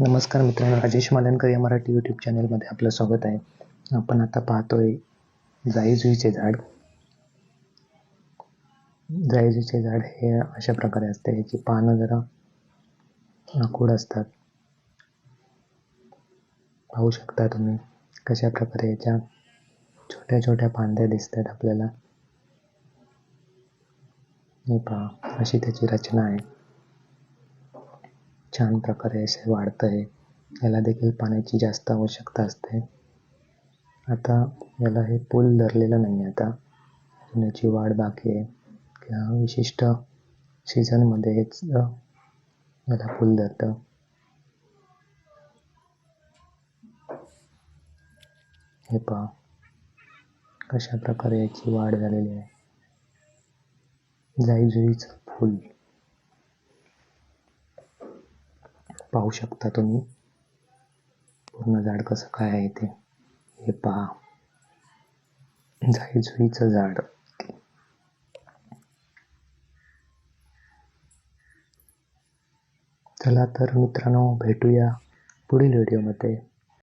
नमस्कार मित्रांनो राजेश मालनकर या मराठी यूट्यूब चॅनलमध्ये आपलं स्वागत आहे. आपण आता पाहतोय जाईजुईचे झाड. जाईजुईचे झाड हे अशा प्रकारे असते याची पानं जरा आखूड असतात. पाहू शकता तुम्ही कशा प्रकारे याच्या छोट्या छोट्या पांद्या दिसतात आपल्याला. हे पहा अशी त्याची रचना आहे. छान प्रकारे असे वाढतं आहे याला देखील पाण्याची जास्त आवश्यकता असते. आता याला हे पूल धरलेलं नाही आहे आता. अजून याची वाढ बाकी आहे. किंवा विशिष्ट सीझनमध्ये हेच याला फुल धरतं. हे पहा. कशा प्रकारे याची वाढ झालेली आहे. जाईजुईचं फूल पाहू शकता तुम्ही. पूर्ण झाड कसं काय आहे ते. हे पहा. जाईजुईचं झाड. चला तर मित्रांनो भेटूया पुढील व्हिडिओमध्ये.